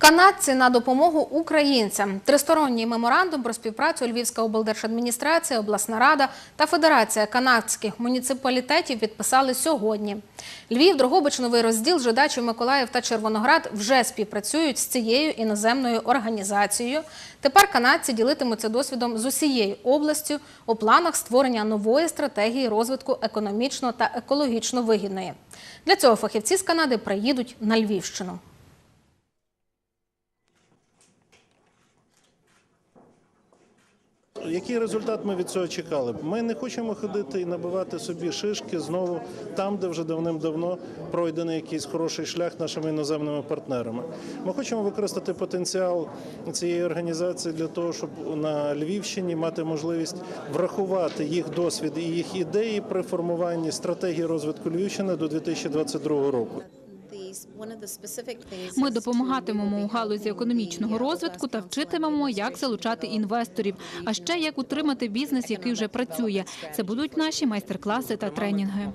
Канадці на допомогу українцям. Тристоронній меморандум про співпрацю Львівська облдержадміністрація, обласна рада та Федерація канадських муніципалітетів підписали сьогодні. Львів, Дрогобич, Новий Розділ, Жидачів, Миколаїв та Червоноград вже співпрацюють з цією іноземною організацією. Тепер канадці ділитимуться досвідом з усією областю у планах створення нової стратегії розвитку економічно та екологічно вигідної. Для цього фахівці з Канади приїдуть на Львівщину. Який результат ми від цього чекали? Ми не хочемо ходити і набивати собі шишки знову там, де вже давним-давно пройдений якийсь хороший шлях нашими іноземними партнерами. Ми хочемо використати потенціал цієї організації для того, щоб на Львівщині мати можливість врахувати їх досвід і їх ідеї при формуванні стратегії розвитку Львівщини до 2022 року. Ми допомагатимемо у галузі економічного розвитку та вчитимемо, як залучати інвесторів, а ще як утримати бізнес, який вже працює. Це будуть наші майстер-класи та тренінги.